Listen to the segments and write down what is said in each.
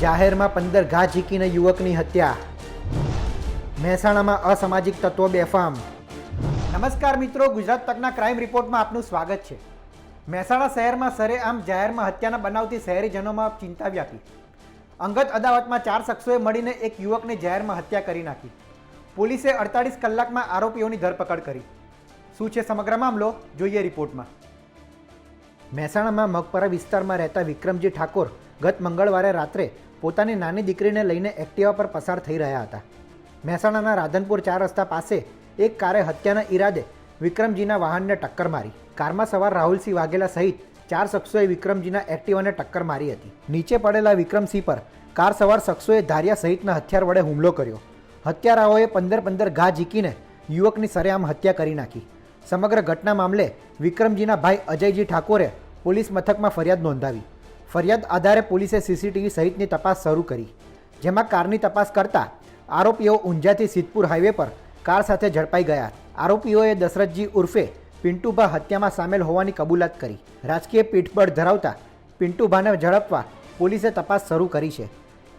જાહેરમાં પંદર ઘા ઝીકીને યુવકની હત્યા. મહેસાણામાં અસામાજિક તત્વો બેફામ. નમસ્કાર મિત્રો, ગુજરાત તકના ક્રાઇમ રિપોર્ટમાં આપનું સ્વાગત છે. મહેસાણા શહેરમાં સરેઆમ જાહેરમાં હત્યાના બનાવથી શહેરીજનોમાં ચિંતા વ્યાપી. અંગત અદાવતમાં ચાર શખ્સોએ મળીને એક યુવકને જાહેરમાં હત્યા કરી નાખી. પોલીસે અડતાલીસ કલાકમાં આરોપીઓની ધરપકડ કરી. શું છે સમગ્ર મામલો? જોઈએ રિપોર્ટમાં. મહેસાણામાં મગપરા વિસ્તારમાં રહેતા વિક્રમજી ઠાકોર ગત મંગળવારે રાત્રે પોતાની નાની દીકરીને લઈને એક્ટિવા પર પસાર થઈ રહ્યા હતા. મહેસાણાના રાધનપુર ચાર રસ્તા પાસે એક કારે હત્યાના ઈરાદે વિક્રમજીના વાહનને ટક્કર મારી. કારમાં સવાર રાહુલસિંહ વાઘેલા સહિત ચાર શખ્સોએ વિક્રમજીના એક્ટિવાને ટક્કર મારી હતી. નીચે પડેલા વિક્રમસિંહ પર કાર સવાર શખ્સોએ ધારિયા સહિતના હથિયાર વડે હુમલો કર્યો. હત્યારાઓએ પંદર પંદર ઘા ઝીકીને યુવકની સરેઆમ હત્યા કરી નાખી. સમગ્ર ઘટના મામલે વિક્રમજીના ભાઈ અજયજી ઠાકોરે પોલીસ મથકમાં ફરિયાદ નોંધાવી. ફરિયાદ આધારે પોલીસે સીસીટીવી સહિતની તપાસ શરૂ કરી. જેમાં કારની તપાસ કરતા આરોપીઓ ઊંઝાથી સિદ્ધપુર હાઈવે પર કાર સાથે ઝડપાઈ ગયા. આરોપીઓએ દશરથજી ઉર્ફે પિન્ટુભા હત્યામાં સામેલ હોવાની કબૂલાત કરી. રાજકીય પીઠબળ ધરાવતા પિન્ટુભાને ઝડપવા પોલીસે તપાસ શરૂ કરી છે,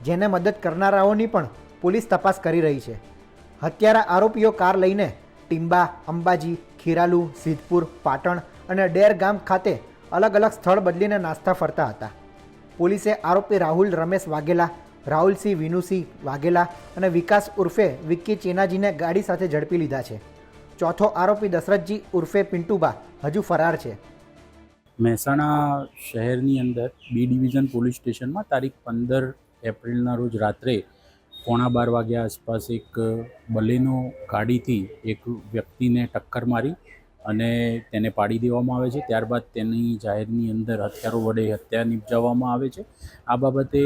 જેને મદદ કરનારાઓની પણ પોલીસ તપાસ કરી રહી છે. હત્યારા આરોપીઓ કાર લઈને ટીંબા, અંબાજી, ખીરાલુ, સિદ્ધપુર, પાટણ અને ડેર ગામ ખાતે અલગ અલગ સ્થળ બદલીને નાસ્તા ફરતા હતા. પોલીસે આરોપી રાહુલ રમેશ વાઘેલા, રાહુલસિંહ વિનુસિંહ વાઘેલા અને વિકાસ ઉર્ફે વિક્કી ચેનાજીને ગાડી સાથે ઝડપી લીધા છે. ચોથો આરોપી દશરથજી ઉર્ફે પિન્ટુબા હજુ ફરાર છે. મહેસાણા શહેરની અંદર બી ડિવિઝન પોલીસ સ્ટેશનમાં તારીખ પંદર એપ્રિલના રોજ રાત્રે પોણા બાર વાગ્યા આસપાસ એક બલેનો ગાડીથી એક વ્યક્તિને ટક્કર મારી અને તેને પાડી દેવામાં આવે છે. ત્યારબાદ તેની જાહેરની અંદર હથિયારો વડે હત્યા નિપજાવવામાં આવે છે. આ બાબતે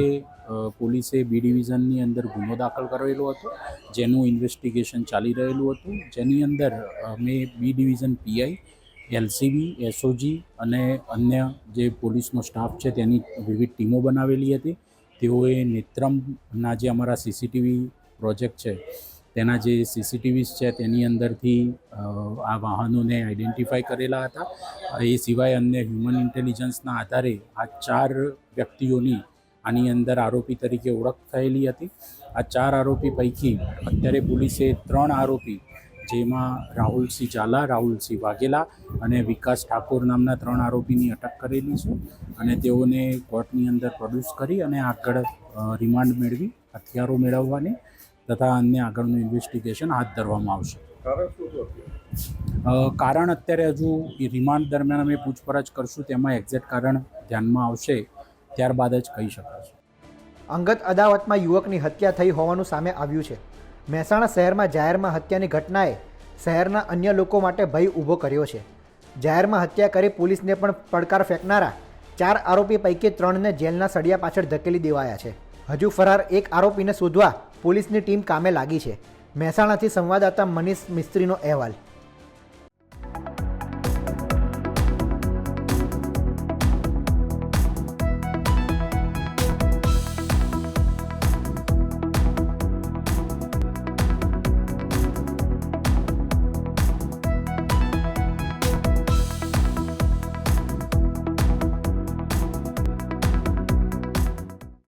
પોલીસે બી ડિવિઝનની અંદર ગુનો દાખલ કરેલો હતો, જેનું ઇન્વેસ્ટિગેશન ચાલી રહેલું હતું. જેની અંદર અમે B division PI LCB, SOG અને અન્ય જે પોલીસનો સ્ટાફ છે તેની વિવિધ ટીમો બનાવેલી હતી. તેઓએ નેત્રમના જે અમારા સીસીટીવી પ્રોજેક્ટ છે તેના જે સીસીટીવીસ છે તેની અંદરથી આ વાહનોને આઈડેન્ટિફાય કરેલા હતા. એ સિવાય અન્ય હ્યુમન ઇન્ટેલિજન્સના આધારે આ ચાર વ્યક્તિઓની આની અંદર આરોપી તરીકે ઓળખ થયેલી હતી. આ ચાર આરોપી પૈકી અત્યારે પોલીસે ત્રણ આરોપી, જેમાં રાહુલસિંહ ઝાલા, રાહુલસિંહ વાઘેલા અને વિકાસ ઠાકોર નામના ત્રણ આરોપીની અટક કરેલી છે અને તેઓને કોર્ટની અંદર પ્રોડ્યુસ કરી અને આગળ રિમાન્ડ મેળવી, હથિયારો મેળવવાની તથા અન્ય આગળનું ઇન્વેસ્ટિગેશન હાથ ધરવામાં આવશે. કારણ અત્યારે? હજુ રિમાન્ડ દરમિયાન અમે પૂછપરછ કરશું તેમાં એક્ઝેક્ટ કારણ ધ્યાનમાં આવશે ત્યારબાદ જ કહી શકાશે. અંગત અદાવતમાં યુવકની હત્યા થઈ હોવાનું સામે આવ્યું છે. મહેસાણા શહેરમાં જાહેરમાં હત્યાની ઘટનાએ શહેરના અન્ય લોકો માટે ભય ઊભો કર્યો છે. જાહેરમાં હત્યા કરી પોલીસને પણ પડકાર ફેંકનારા ચાર આરોપી પૈકી ત્રણને જેલના સળિયા પાછળ ધકેલી દેવાયા છે. હજુ ફરાર એક આરોપીને શોધવા પોલીસની ટીમ કામે લાગી છે. મહેસાણાથી સંવાદદાતા મનીષ મિસ્ત્રીનો અહેવાલ.